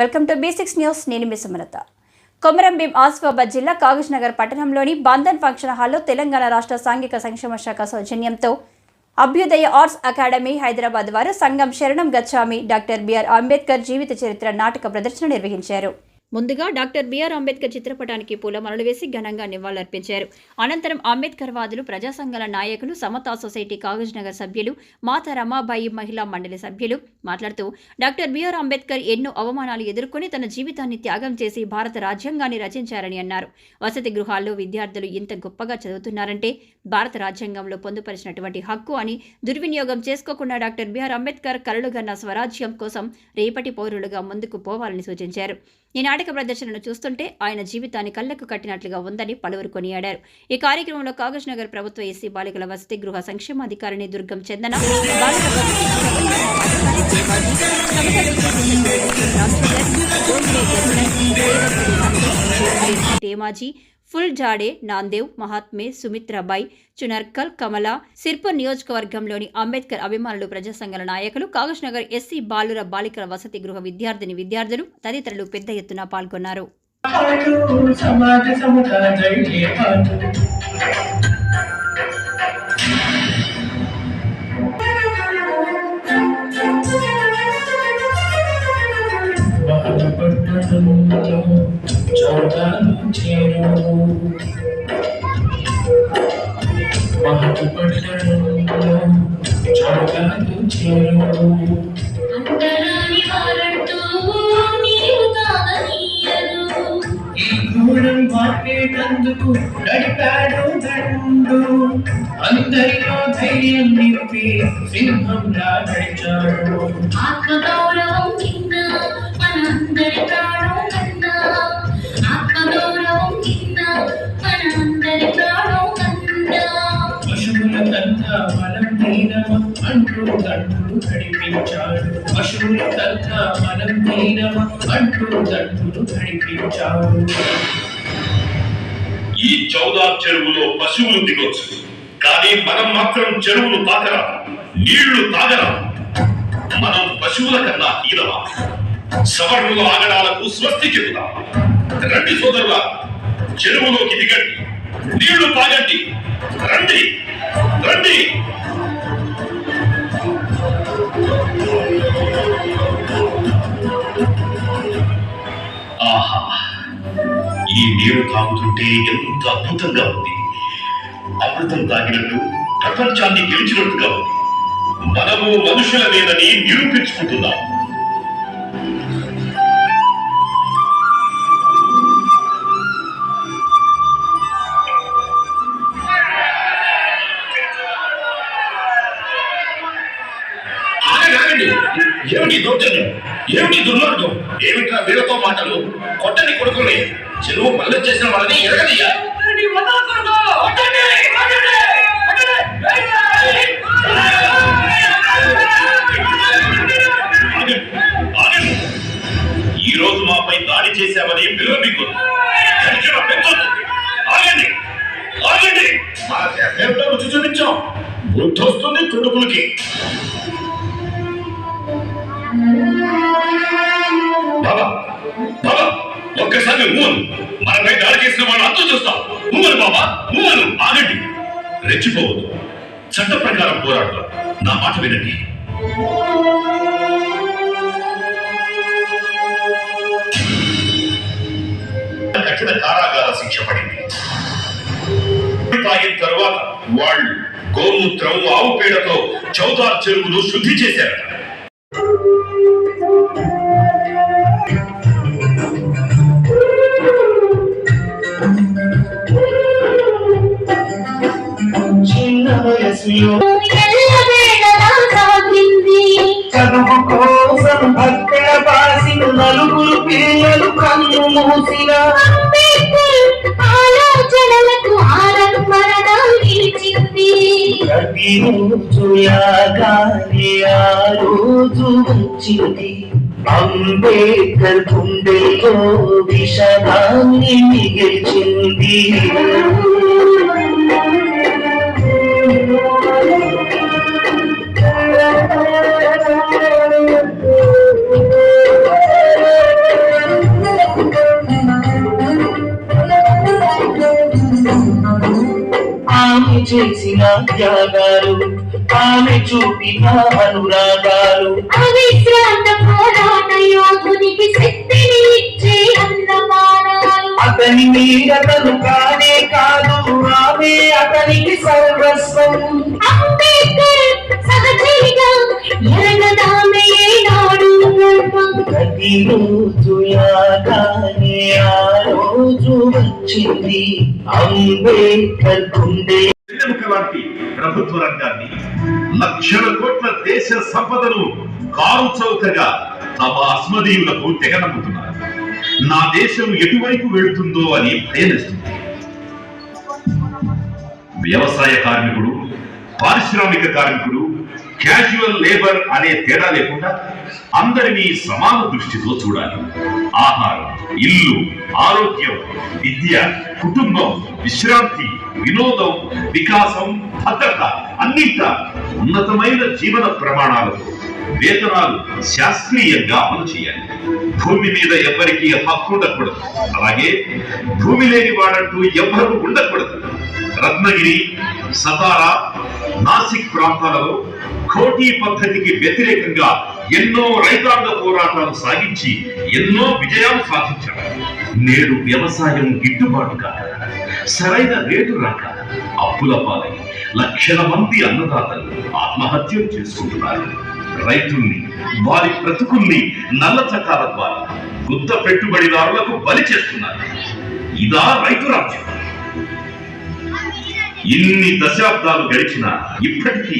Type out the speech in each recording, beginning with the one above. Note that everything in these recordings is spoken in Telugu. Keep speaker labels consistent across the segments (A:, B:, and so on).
A: Welcome to basics news. నేను మీ సుమలత. కొమరంభీం ఆసిఫాబాద్ జిల్లా కాగజ్ నగర్ పట్టణంలోని బంధన్ ఫంక్షన్ హాల్లో తెలంగాణ రాష్ట్ర సాంఘిక సంక్షేమ శాఖ సౌజన్యంతో అభ్యుదయ ఆర్ట్స్ అకాడమీ హైదరాబాద్ వారు సంఘం శరణం గచ్చామి డాక్టర్ బిఆర్ అంబేద్కర్ జీవిత చరిత్ర నాటక ప్రదర్శన నిర్వహించారు. ముందుగా డాక్టర్ బిఆర్ అంబేద్కర్ చిత్రపటానికి పూలమరలు వేసి ఘనంగా నివాళులర్పించారు. అనంతరం అంబేద్కర్ వాదులు ప్రజా సంఘాల నాయకులు సమతా సొసైటీ కాగజ్ నగర్ సభ్యులు మాతా రమాబాయి మహిళా మండలి సభ్యులు మాట్లాడుతూ డాక్టర్ బిఆర్ అంబేద్కర్ ఎన్నో అవమానాలు ఎదుర్కొని తన జీవితాన్ని త్యాగం చేసి భారత రాజ్యాంగాన్ని రచించారని అన్నారు. వసతి గృహాల్లో విద్యార్థులు ఇంత గొప్పగా చదువుతున్నారంటే భారత రాజ్యాంగంలో పొందుపరిచినటువంటి హక్కు అని దుర్వినియోగం చేసుకోకుండా డాక్టర్ బిఆర్ అంబేద్కర్ కలలుగన్న స్వరాజ్యం కోసం రేపటి పౌరులుగా ముందుకు పోవాలని సూచించారు. ఈ నాటక ప్రదర్శనను చూస్తుంటే ఆయన జీవితాన్ని కళ్ళకు కట్టినట్లుగా ఉందని పలువురు కొనియాడారు. ఈ కార్యక్రమంలో కాగజ్ నగర్ ప్రభుత్వ ఎస్సీ బాలికల వసతి గృహ సంక్షేమాధికారిణి దుర్గం చందన టేమాజీ ఫుల్ జాడే నాందేవ్ మహాత్మే సుమిత్రాబాయ్ చునర్కల్ కమల సిర్పూర్ నియోజకవర్గంలోని అంబేద్కర్ అభిమానులు ప్రజాసంఘాల నాయకులు కాగజ్ నగర్ ఎస్సీ బాలుర బాలికల వసతి గృహ విద్యార్థిని విద్యార్థులు తదితరులు పెద్ద ఎత్తున పాల్గొన్నారు.
B: పాటు సమాజ సముదాయ చేరు బాధపడ్డంలో
C: వారంటూ నీవు తాగనీయరు
B: ఈ గూడెం మార్పేటందుకు నడిపాడు దండు. అందరిలో ధైర్యం నింపి సింహంగా నడిచాడు.
C: ఆత్మ గౌరవం మనందరి ప్రాణం కన్నా
B: పశువుల కన్నా మనం దీనమా అంటూ దండులు నడిపించాడు పశువుల కన్నా మనం దీనమా అంటూ దండులు నడిపించాడు
D: ఈ చౌదార్ చెరువులో పశువులు దిగొచ్చు కానీ మనం మాత్రం చెరువులు తాకరా నీళ్ళు తాగరా మనం పశువుల కన్నా హీనమా సవర్ణుల ఆగడాలకు స్వస్తి చెబుతాం రండి సోదరుల చెరువులోకి దిగండి. నీళ్ళు తాగండి. రండి. రండి. ఆహా. ఈ నీరు తాగుతుంటే ఎంత అద్భుతంగా ఉంది. అమృతం తాగినట్టు ప్రపంచాన్ని గెలిచినట్టుగా ఉంది. మనము మనుషుల మీదని నిరూపించుకుంటున్నాం. ఏమిటి దుర్మార్గం ఏమిట్రా వీళ్ళతో మాటలు? కొట్టని కొడుకుని చెరువు పనులు చేసిన వాళ్ళని ఆగండి. ఈ రోజు మాపై దాడి చేశామని ఆగండి. ఆగండి. మా రుచి చూపించాం. బుద్ధి వస్తుంది కొడుకులకి. ఒక్కసారి మూవను మనపై దాడి చేసిన వాళ్ళు అంతా చూస్తాం. మూవను బాబా మూవను ఆగండి. రెచ్చిపోవద్దు. చట్ట ప్రకారం పోరాడతాం. నా మాట వినండి. కఠిన కారాగార శిక్ష పడింది. తాగిన తరువాత వాళ్ళు గోమూత్రం ఆవు పేడతో చౌదార్ చెరువును శుద్ధి చేశారట.
B: వయసులో
C: ఎల్లవేళలా
B: చదువు కోసం భక్తుల బాసిన నలుగురు పిల్లలు కన్ను మూసిన.
C: అంబేద్కర్ నిలిచింది
B: ప్రతిరోజు యాగానే ఆ రోజు వచ్చింది. అంబేద్కర్ విషదాన్ని మిగిల్చింది చేసిన త్యాగాలు ఆమె చూపిన అనురాగాలు.
C: అవిశ్రాంత పోరాట యోధునికి శక్తిని ఇచ్చే అన్నమానాలు
B: అతని మీరతను కానే కాదు ఆమె అతనికి సర్వస్వం.
C: అంబేద్కర్ సహచరిగా ఎరగదామె ఏనాడు గర్వం.
B: ప్రతిరోజు యాగానే ఆ రోజు వచ్చింది. అంబేద్కర్ గుండె
D: లాంటి ప్రభుత్వ రంగాన్ని లక్షల కోట్ల దేశ సంపదను కారు చౌకగా తమ అస్మదీయులకు తెగనమ్ముతున్నారు. నా దేశం ఎటువైపు వెళుతుందో అని భయనిస్తుంది వ్యవసాయ కార్మికుడు పారిశ్రామిక కార్మికుడు క్యాజువల్ లేబర్ అనే తేడా లేకుండా అందరినీ సమాన దృష్టితో చూడాలి. ఆహారం ఇల్లు ఆరోగ్యం విద్య కుటుంబం విశ్రాంతి వినోదం వికాసం భద్రత అన్నింట ఉన్నతమైన జీవన ప్రమాణాలతో వేతనాలు శాస్త్రీయంగా అమలు చేయాలి. భూమి మీద ఎవరికి హక్కు ఉండకూడదు. అలాగే భూమి లేని వాడంటూ ఎవ్వరూ ఉండకూడదు. రత్నగిరి సతారా నాసిక్ ప్రాంతాలలో కోటీ పద్ధతికి వ్యతిరేకంగా ఎన్నో రైతాంగ పోరాటాలు సాగించి ఎన్నో విజయాలు సాధించారు నేడు వ్యవసాయం గిట్టుబాటు కాక సరైన రేటు రాక అప్పుల పాలై లక్షల మంది అన్నదాతలు ఆత్మహత్యలు చేసుకుంటున్నారు. రైతుల్ని వారి బ్రతుకుల్ని నల్ల చట్టాల ద్వారా గుత్త పెట్టుబడిదారులకు బలి చేస్తున్నారు. ఇదా రైతు రాజ్యం. ఇన్ని దశాబ్దాలు గడిచిన ఇప్పటికీ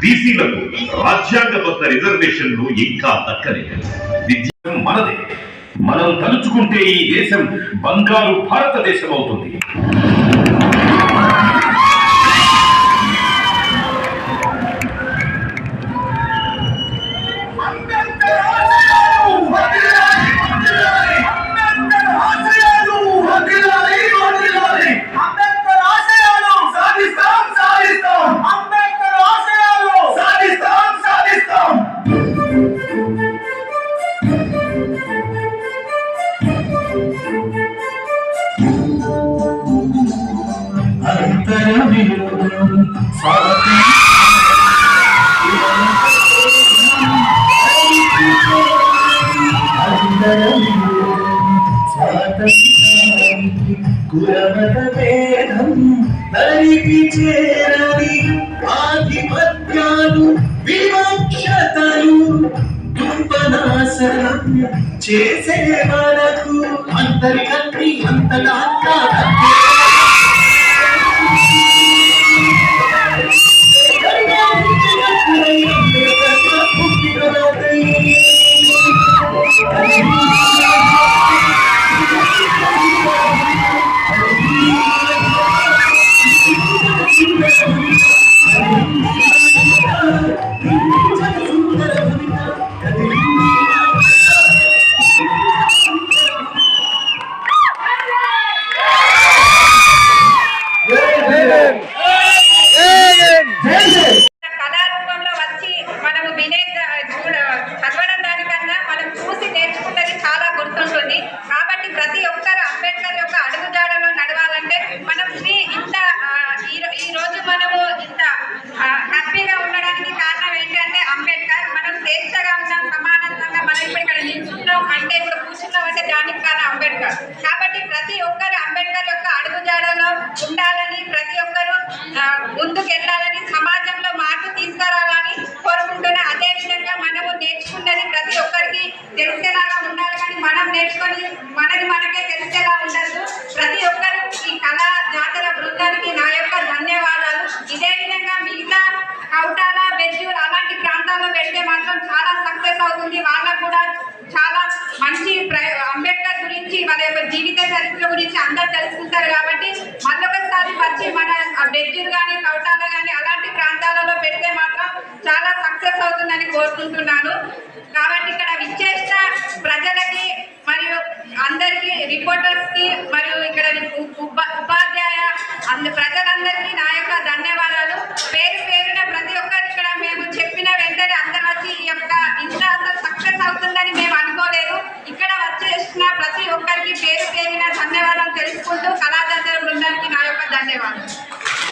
D: బీసీలకు రాజ్యాంగబద్ధ రిజర్వేషన్లు ఇంకా దక్కలేదు. విద్య మనదే. మనం తలుచుకుంటే ఈ దేశం బంగారు భారతదేశం అవుతుంది.
B: కులమత భేదం దరికి చేరని ఆధిపత్యాలు వివక్షతలు దుంపనాశనం చేసే వరకు అందరికీ అంతగా
E: నేర్చుకొని మనది మనకే తెలిసే మన యొక్క జీవిత చరిత్ర గురించి అందరు తెలుసుకుంటారు కాబట్టి మళ్ళొకసారి వచ్చి మన బెజ్జూర్ కానీ కవటాలు కానీ అలాంటి ప్రాంతాలలో పెడితే మాత్రం చాలా సక్సెస్ అవుతుందని కోరుకుంటున్నాను. కాబట్టి ఇక్కడ విచ్చేసిన ప్రజలకి మరియు అందరికీ రిపోర్టర్స్కి మరియు